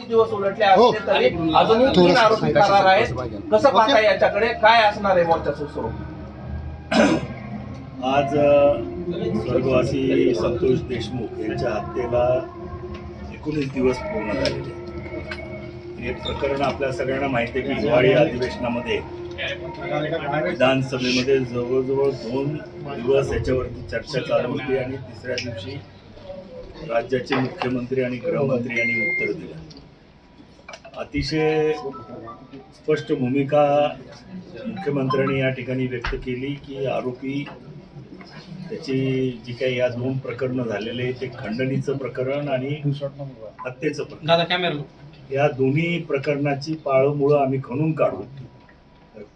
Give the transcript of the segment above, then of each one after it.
दिवस उलटले हो. असले तरी अजूनही तीन थोडंसं आरोपी फरार आहेत. कसं पाहता ओके. याच्याकडे काय असणार आहे मोर्चाचं स्वरूप आज अ, स्वर्गवासी संतोष देशमुख यांच्या हत्येला एकोणीस दिवस पूर्ण झालेले आहेत. हे प्रकरण आपल्या सगळ्यांना माहिती आहे की हिवाळी अधिवेशनामध्ये विधानसभेमध्ये जवळजवळ दोन दिवस याच्यावरती चर्चा चालू होती आणि तिसऱ्या दिवशी राज्याचे मुख्यमंत्री आणि गृहमंत्री यांनी उत्तर दिलं अतिशय स्पष्ट भूमिका मुख्यमंत्र्यांनी या ठिकाणी व्यक्त केली की आरोपी त्याची जी काही या दोन प्रकरणं झालेले ते खंडणीचं प्रकरण आणि हत्येचं प्रकरण. या दोन्ही प्रकरणाची पाळंमुळं आम्ही खणून काढू.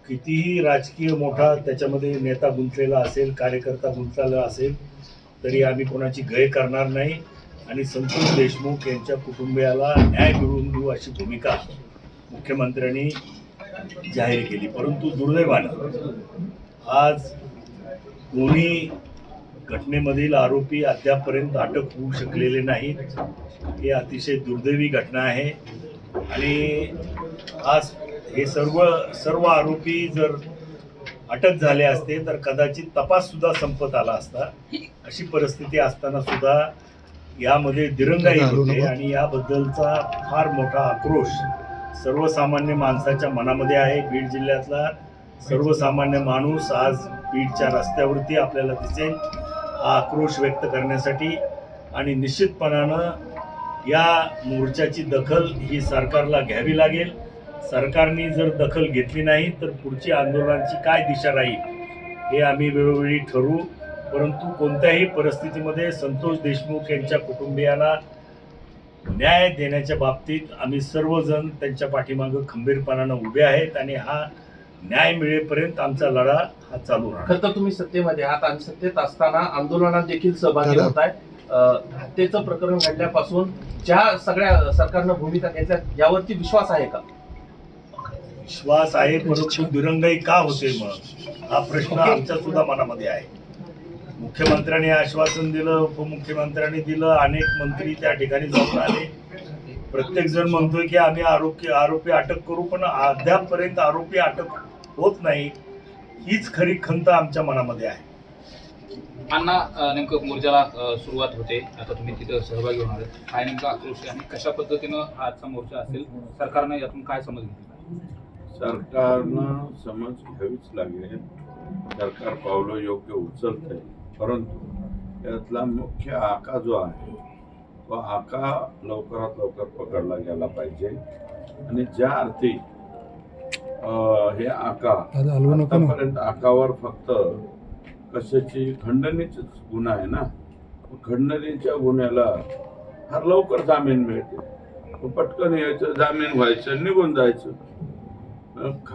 कितीही राजकीय मोठा त्याच्यामध्ये नेता गुंतलेला असेल कार्यकर्ता गुंतलेला असेल तरी आम्ही कोणाची गय करणार नाही. आणि संतोष देशमुख यांच्या कुटुंबियाला न्याय मिळवून देऊ अशी भूमिका मुख्यमंत्र्यांनी जाहीर केली. परंतु दुर्दैवानं आज दोन्ही घटनेमधील आरोपी अद्यापपर्यंत अटक होऊ शकलेले नाहीत. ही अतिशय दुर्दैवी घटना आहे. आणि आज हे सर्व सर्व आरोपी जर अटक झाले असते तर कदाचित तपाससुद्धा संपत आला असता. अशी परिस्थिती असताना सुद्धा यामध्ये दिरंगाई होते आणि याबद्दलचा फार मोठा आक्रोश सर्वसामान्य माणसाच्या मनामध्ये आहे. बीड जिल्ह्यातला सर्वसामान्य माणूस आज बीडच्या रस्त्यावरती आपल्याला दिसेल. हा आक्रोश व्यक्त करण्यासाठी आणि निश्चितपणानं या मोर्चाची दखल ही सरकारला घ्यावी लागेल. सरकारने जर दखल घेतली नाही तर पुढची आंदोलनाची काय दिशा राहील हे आम्ही वेळोवेळी ठरवू. परंतु कोणत्याही परिस्थितीमध्ये संतोष देशमुख यांच्या कुटुंबियांना न्याय देण्याच्या बाबतीत आम्ही सर्वजण त्यांच्या पाठीमागं खंबीरपणानं उभे आहेत आणि हा न्याय मिळेपर्यंत आमचा लढा हा चालू राहणार. खरं तर तुम्ही सत्तेमध्ये आहात आणि सत्तेत असताना आंदोलनात देखील सहभागी. होत आहे हत्येचं प्रकरण घडल्यापासून ज्या सगळ्या सरकारनं भूमिका घेतल्या यावरती विश्वास आहे का? विश्वास आहे परंतु दिरंगाई का होते मग? हा प्रश्न आमच्या सुद्धा मनामध्ये आहे. मुख्यमंत्र्यांनी आश्वासन दिलं उपमुख्यमंत्र्यांनी दिलं अनेक मंत्री त्या ठिकाणी जाऊन आले. प्रत्येक जण म्हणतोय की आम्ही आरोपी आरोपी अटक करू पण अद्यापपर्यंत आरोपी अटक होत नाही. हीच खरी खंत आमच्या मनामध्ये आहे. अण्णा नेमकं मोर्चाला सुरुवात होते. आता तुम्ही तिथं सहभागी होणार आहेत. काय नेमका आक्रोश आहे आणि कशा पद्धतीनं हा आजचा मोर्चा असेल? सरकारनं यातून काय समज घेतला? सरकारनं समज घ्यावीच लागेल सरकार पावलं योग्य उचलत आहे परंतु यातला मुख्य आका जो आहे तो आका लवकरात लवकर पकडला गेला पाहिजे. आणि ज्या अर्थी हे आका. आतापर्यंत आकावर फक्त कशाची खंडणीच गुन्हा आहे ना? खंडणीच्या गुन्ह्याला फार लवकर जामीन मिळते. पटकन यायचं जामीन व्हायचं निघून जायचं.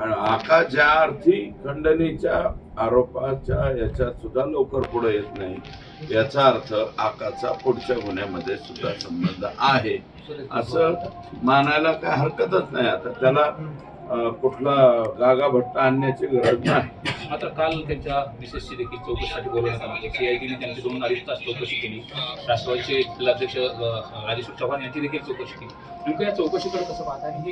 आका ज्या अर्थी खंडणीच्या आरोपाच्या याच्यात सुद्धा लवकर पुढे येत नाही. याचा अर्थ आकाचा पुढच्या गुन्ह्यामध्ये सुद्धा संबंध आहे. असं मानायला काय हरकतच नाही. आता त्याला कुठला गागा भट्टा आणण्याची गरज नाही. मात्र काल त्यांच्या मिसेसची देखील चौकशीसाठी बोलवण्यात सीआयडीने म्हणजे त्यांची दोन अडीच तास चौकशी केली. राष्ट्रवादीचे जिल्हाध्यक्ष राजेश चव्हाण यांची देखील चौकशी केली. नेमकं या चौकशीकडे कसं पाहता हे